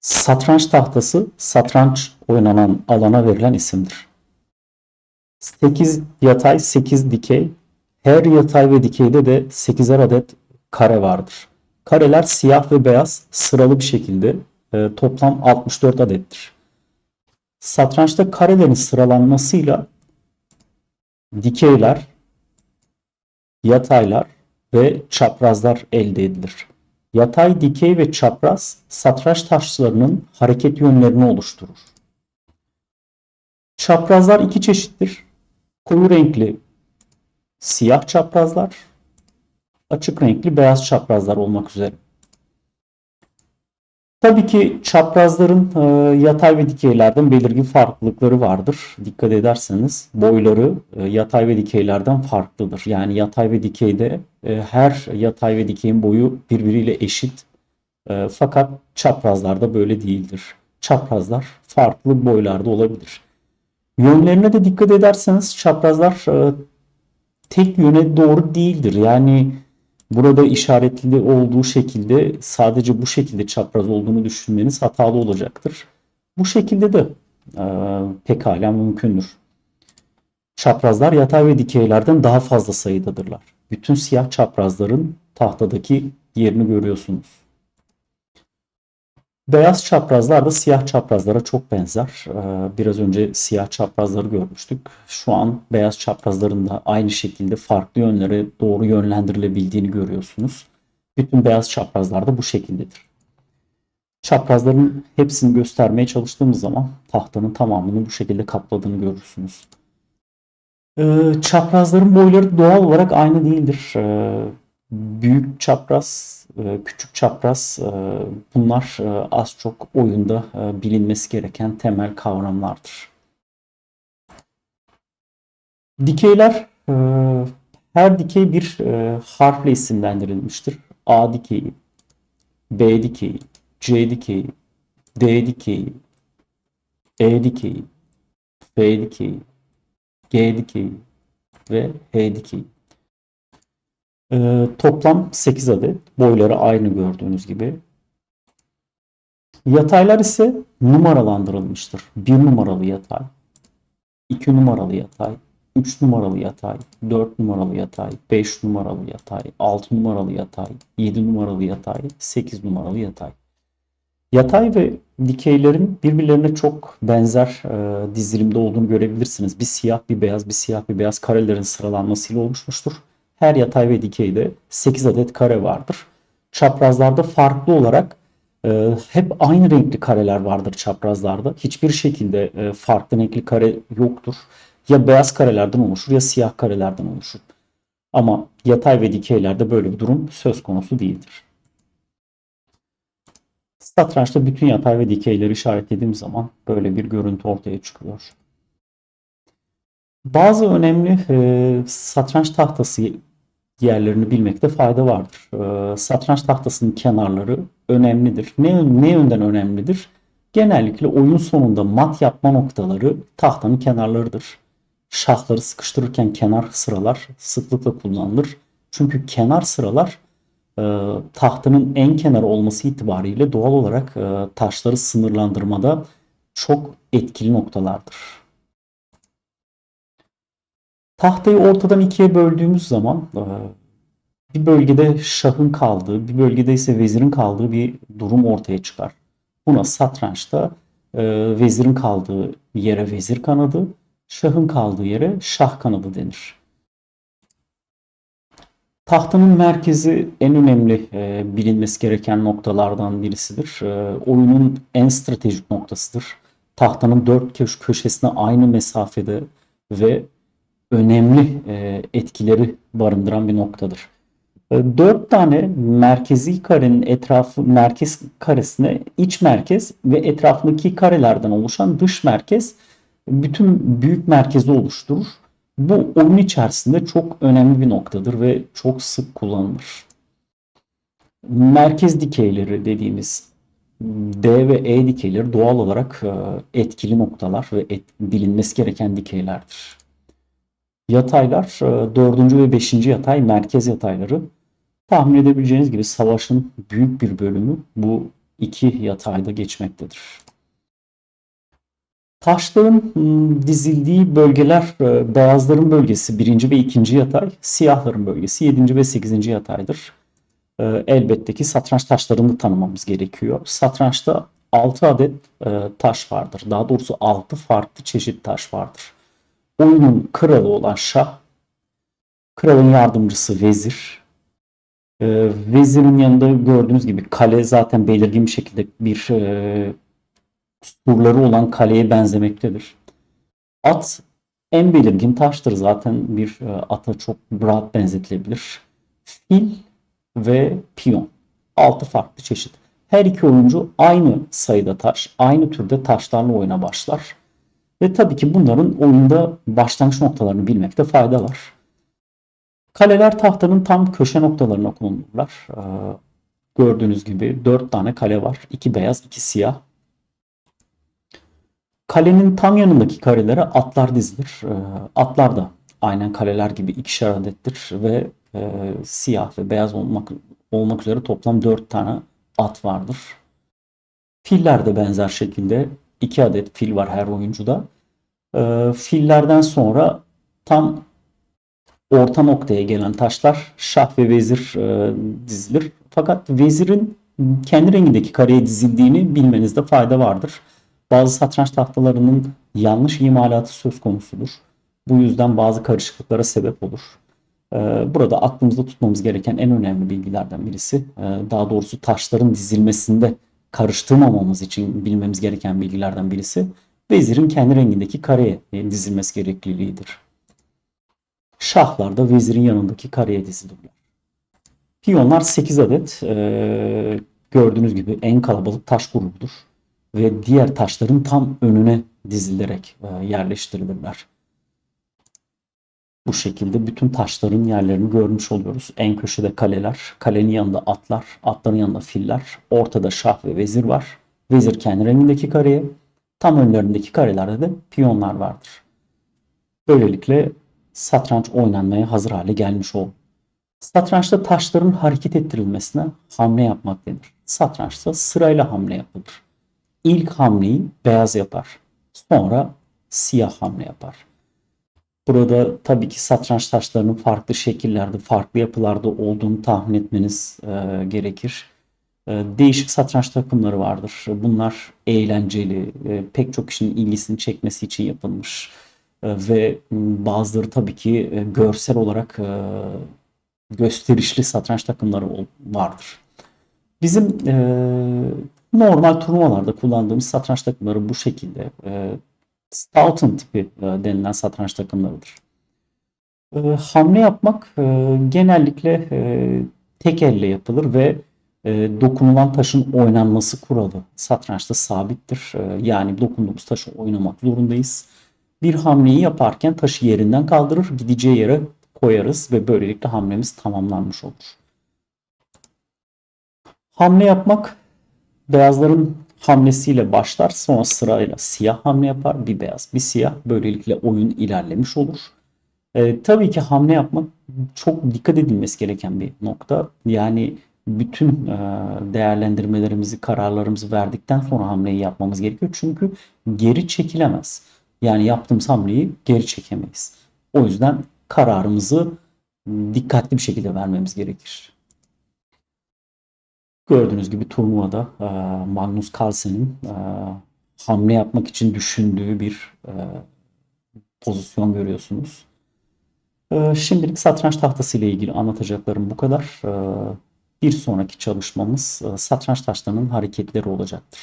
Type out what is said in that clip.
Satranç tahtası satranç oynanan alana verilen isimdir. 8 yatay, 8 dikey. Her yatay ve dikeyde de 8'er adet kare vardır. Kareler siyah ve beyaz sıralı bir şekilde e, toplam 64 adettir. Satrançta karelerin sıralanmasıyla dikeyler, yataylar ve çaprazlar elde edilir. Yatay, dikey ve çapraz satranç taşlarının hareket yönlerini oluşturur. Çaprazlar iki çeşittir. Koyu renkli siyah çaprazlar, açık renkli beyaz çaprazlar olmak üzere. Tabii ki çaprazların e, yatay ve dikeylerden belirgin farklılıkları vardır. Dikkat ederseniz boyları e, yatay ve dikeylerden farklıdır. Yani yatay ve dikeyde e, her yatay ve dikeyin boyu birbiriyle eşit. E, fakat çaprazlarda böyle değildir. Çaprazlar farklı boylarda olabilir. Yönlerine de dikkat ederseniz çaprazlar e, tek yöne doğru değildir. Yani burada işaretli olduğu şekilde sadece bu şekilde çapraz olduğunu düşünmeniz hatalı olacaktır. Bu şekilde de e, pekala mümkündür. Çaprazlar yatay ve dikeylerden daha fazla sayıdadırlar. Bütün siyah çaprazların tahtadaki yerini görüyorsunuz. Beyaz çaprazlar da siyah çaprazlara çok benzer. Ee, Biraz önce siyah çaprazları görmüştük. Şu an beyaz çaprazların da aynı şekilde farklı yönlere doğru yönlendirilebildiğini görüyorsunuz. Bütün beyaz çaprazlar da bu şekildedir. Çaprazların hepsini göstermeye çalıştığımız zaman tahtanın tamamını bu şekilde kapladığını görürsünüz. Ee, Çaprazların boyları doğal olarak aynı değildir. Ee, Büyük çapraz, küçük çapraz e, bunlar e, az çok oyunda bilinmesi gereken temel kavramlardır. Dikeyler her dikey bir harfle isimlendirilmiştir. A dikeyi, B dikeyi, C dikeyi, D dikeyi, E dikeyi, F dikeyi, G dikeyi ve H dikeyi. Ee, toplam 8 adet. Boyları aynı gördüğünüz gibi. Yataylar ise numaralandırılmıştır. 1 numaralı yatay, 2 numaralı yatay, 3 numaralı yatay, 4 numaralı yatay, 5 numaralı yatay, 6 numaralı yatay, 7 numaralı yatay, 8 numaralı yatay. Yatay ve dikeylerin birbirlerine çok benzer e, dizilimde olduğunu görebilirsiniz. Bir siyah, bir beyaz, bir siyah, bir beyaz karelerin sıralanmasıyla oluşmuştur. Her yatay ve dikeyde 8 adet kare vardır. Çaprazlarda farklı olarak e, hep aynı renkli kareler vardır çaprazlarda. Hiçbir şekilde e, farklı renkli kare yoktur. Ya beyaz karelerden oluşur ya siyah karelerden oluşur. Ama yatay ve dikeylerde böyle bir durum söz konusu değildir. Satrançta bütün yatay ve dikeyleri işaretlediğim zaman böyle bir görüntü ortaya çıkıyor. Bazı önemli e, satranç tahtası yerlerini bilmekte fayda vardır. E, satranç tahtasının kenarları önemlidir. Ne, ne yönden önemlidir? Genellikle oyun sonunda mat yapma noktaları tahtanın kenarlarıdır. Şahları sıkıştırırken kenar sıralar sıklıkla kullanılır. Çünkü kenar sıralar e, tahtanın en kenarı olması itibariyle doğal olarak e, taşları sınırlandırmada çok etkili noktalardır. Tahtayı ortadan ikiye böldüğümüz zaman e, bir bölgede şahın kaldığı, bir bölgede ise vezirin kaldığı bir durum ortaya çıkar. Buna satrançta e, vezirin kaldığı yere vezir kanadı, şahın kaldığı yere şah kanadı denir. Tahtanın merkezi en önemli e, bilinmesi gereken noktalardan birisidir. E, oyunun en stratejik noktasıdır. Tahtanın dört köş köşesine aynı mesafede ve önemli e, etkileri barındıran bir noktadır. E, dört tane merkezi karenin etrafı merkez karesine iç merkez ve etrafındaki karelerden oluşan dış merkez bütün büyük merkezi oluşturur. Bu oyun içerisinde çok önemli bir noktadır ve çok sık kullanılır. Merkez dikeyleri dediğimiz D ve E dikeyleri doğal olarak e, etkili noktalar ve et, bilinmesi gereken dikeylerdir. Yataylar 4. E, ve 5. yatay merkez yatayları tahmin edebileceğiniz gibi savaşın büyük bir bölümü bu iki yatayda geçmektedir. Taşların dizildiği bölgeler e, beyazların bölgesi birinci ve ikinci yatay, siyahların bölgesi yedinci ve sekizinci yataydır. E, Elbette ki satranç taşlarını tanımamız gerekiyor. Satrançta 6 adet taş vardır. Daha doğrusu 6 farklı çeşit taş vardır. Oyunun kralı olan şah, kralın yardımcısı vezir, e, vezirin yanında gördüğünüz gibi kale zaten belirgin bir şekilde bir e, surları olan kaleye benzemektedir. At en belirgin taştır zaten bir e, ata çok rahat benzetilebilir. Fil ve piyon. Altı farklı çeşit. Her iki oyuncu aynı sayıda taş, aynı türde taşlarla oyuna başlar. Ve tabii ki bunların oyunda başlangıç noktalarını bilmekte fayda var. Kaleler tahtanın tam köşe noktalarına konulurlar. Ee, gördüğünüz gibi dört tane kale var. İki beyaz, iki siyah. Kalenin tam yanındaki karelere atlar dizilir. Ee, atlar da aynen kaleler gibi ikişer adettir ve e, siyah ve beyaz olmak olmak üzere toplam 4 tane at vardır. Filler de benzer şekilde 2 adet fil var her oyuncuda. E, fillerden sonra tam orta noktaya gelen taşlar şah ve vezir e, dizilir. Fakat vezirin kendi rengindeki kareye dizildiğini bilmenizde fayda vardır. Bazı satranç tahtalarının yanlış imalatı söz konusudur. Bu yüzden bazı karışıklıklara sebep olur. Ee, Burada aklımızda tutmamız gereken en önemli bilgilerden birisi, e, daha doğrusu taşların dizilmesinde karıştırmamamız için bilmemiz gereken bilgilerden birisi, vezirin kendi rengindeki kareye e, dizilmesi gerekliliğidir. Şahlar da vezirin yanındaki kareye dizilirler. Piyonlar 8 adet. Ee, gördüğünüz gibi en kalabalık taş grubudur. Ve diğer taşların tam önüne dizilerek e, yerleştirilirler. Bu şekilde bütün taşların yerlerini görmüş oluyoruz. En köşede kaleler, kalenin yanında atlar, atların yanında filler, ortada şah ve vezir var. Vezir kendi rengindeki kareye, tam önlerindeki karelerde de piyonlar vardır. Böylelikle satranç oynanmaya hazır hale gelmiş oldu. Satrançta taşların hareket ettirilmesine hamle yapmak denir. Satrançta sırayla hamle yapılır. İlk hamleyi beyaz yapar. Sonra siyah hamle yapar. Burada tabii ki satranç taşlarının farklı şekillerde, farklı yapılarda olduğunu tahmin etmeniz e, gerekir. E, değişik satranç takımları vardır. Bunlar eğlenceli, e, pek çok kişinin ilgisini çekmesi için yapılmış. E, ve bazıları tabii ki e, görsel olarak e, gösterişli satranç takımları vardır. Bizim e, normal turnuvalarda kullandığımız satranç takımları bu şekilde. E, Stoughton tipi e, denilen satranç takımlarıdır. E, hamle yapmak e, genellikle e, tek elle yapılır ve e, dokunulan taşın oynanması kuralı satrançta sabittir. E, yani dokunduğumuz taşı oynamak zorundayız. Bir hamleyi yaparken taşı yerinden kaldırır, gideceği yere koyarız ve böylelikle hamlemiz tamamlanmış olur. Hamle yapmak beyazların hamlesiyle başlar. Sonra sırayla siyah hamle yapar. Bir beyaz, bir siyah. Böylelikle oyun ilerlemiş olur. E, tabii ki hamle yapmak çok dikkat edilmesi gereken bir nokta. Yani bütün e, değerlendirmelerimizi, kararlarımızı verdikten sonra hamleyi yapmamız gerekiyor. Çünkü geri çekilemez. Yani yaptığımız hamleyi geri çekemeyiz. O yüzden kararımızı dikkatli bir şekilde vermemiz gerekir. Gördüğünüz gibi turnuvada e, Magnus Carlsen'in e, hamle yapmak için düşündüğü bir e, pozisyon görüyorsunuz. E, şimdilik satranç tahtası ile ilgili anlatacaklarım bu kadar. Bir sonraki çalışmamız satranç taşlarının hareketleri olacaktır.